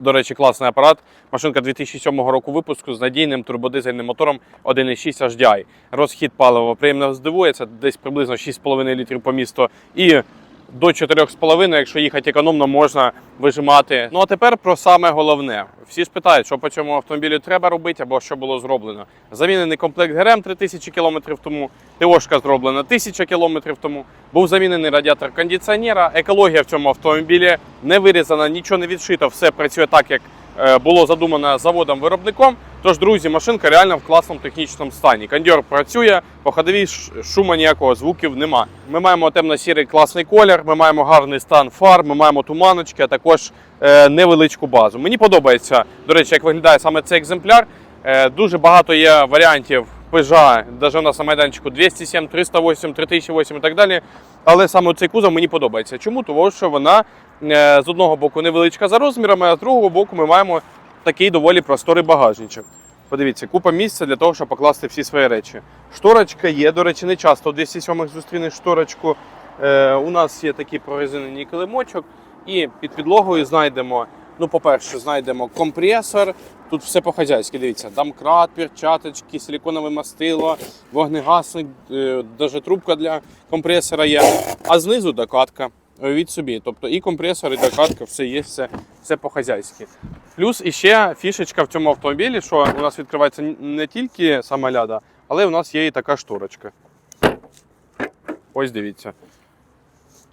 До речі, класний апарат. Машинка 2007 року випуску з надійним турбодизельним мотором 1.6 HDI. Розхід палива приємно здивує, це десь приблизно 6,5 літрів по місту. І до 4,5, якщо їхати економно, можна вижимати. Ну а тепер про саме головне. Всі ж питають, що по цьому автомобілю треба робити або що було зроблено. Замінений комплект ГРМ 3000 км тому, ТОшка зроблена 1000 км тому. Був замінений радіатор кондиціонера. Екологія в цьому автомобілі не вирізана, нічого не відшито, все працює так, як е, було задумано заводом-виробником. Тож, друзі, машинка реально в класному технічному стані. Кондьор працює, по ходовій ш- шуму ніякого звуків нема. Ми маємо темно-сірий класний колір, ми маємо гарний стан фар, ми маємо туманочки, а також е, невеличку базу. Мені подобається, до речі, як виглядає саме цей екземпляр. Е, дуже багато є варіантів Peugeot, навіть у нас на майданчику 207, 308, 3008 і так далі. Але саме цей кузов мені подобається. Чому? Тому що вона е, з одного боку невеличка за розмірами, а з другого боку ми маємо такий доволі просторий багажничок. Подивіться, купа місця для того, щоб покласти всі свої речі. Шторочка є, до речі, не часто. В 207 зустрінеш шторочку. Е, у нас є такий прорезинений килимочок, і під підлогою знайдемо. Ну, по-перше, знайдемо компресор. Тут все по-хазяйськи. Дивіться, домкрат, перчаточки, силіконове мастило, вогнегасник, е, навіть трубка для компресора є. А знизу докатка. Уявіть собі. Тобто і компресор, і докатка, все є, все, все по-хазяйськи. Плюс іще фішечка в цьому автомобілі, що у нас відкривається не тільки сама ляда, але у нас є і така шторочка. Ось дивіться.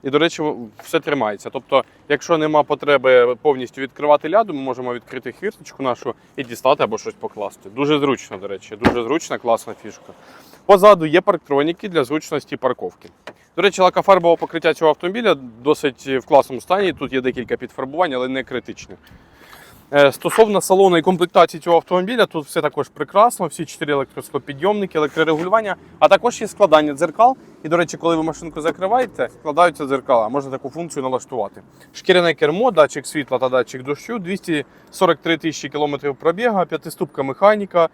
І, до речі, все тримається. Тобто, якщо нема потреби повністю відкривати ляду, ми можемо відкрити хвірточку нашу і дістати або щось покласти. Дуже зручно, до речі, дуже зручна, класна фішка. Позаду є парктроніки для зручності парковки. До речі, лакофарбове покриття цього автомобіля досить в класному стані. Тут є декілька підфарбувань, але не критичних. Е, Стосовно салону і комплектації цього автомобіля, тут все також прекрасно, всі чотири електроскопідйомники, електрорегулювання, а також є складання дзеркал. І, до речі, коли ви машинку закриваєте, складаються дзеркала, можна таку функцію налаштувати. Шкіряне кермо, датчик світла та датчик дощу, 243 тисячі кілометрів пробіга, п'ятиступка механіка,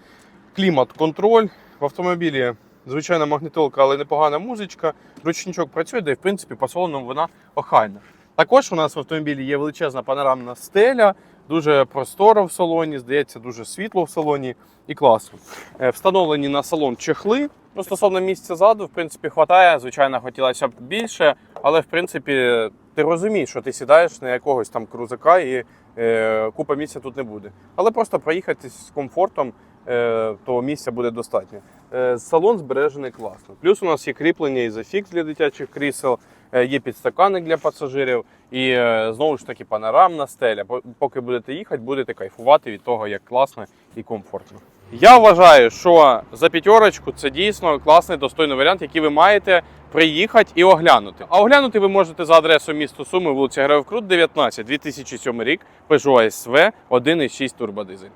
клімат-контроль. В автомобілі звичайна магнітолка, але непогана музичка. Ручничок працює, де в принципі по салону вона охайна. Також у нас в автомобілі є величезна панорамна стеля, дуже просторо в салоні, здається, дуже світло в салоні і класно. Е, Встановлені на салон чехли. Ну, стосовно місця ззаду, в принципі, хватає. Звичайно, хотілося б більше, але в принципі ти розумієш, що ти сідаєш на якогось там крузака і е, купа місця тут не буде. Але просто проїхатись з комфортом, е, то місця буде достатньо. Е, салон збережений класно. Плюс у нас є кріплення і зафікс для дитячих крісел, є підстаканник для пасажирів, і е, знову ж таки панорамна стеля. Поки будете їхати, будете кайфувати від того, як класно і комфортно. Я вважаю, що за п'ятерочку це дійсно класний достойний варіант, який ви маєте приїхати і оглянути. А оглянути ви можете за адресою місто Суми, вулиця Героїв Крут, 19, 2007 рік, Peugeot SV 1.6 турбодизель.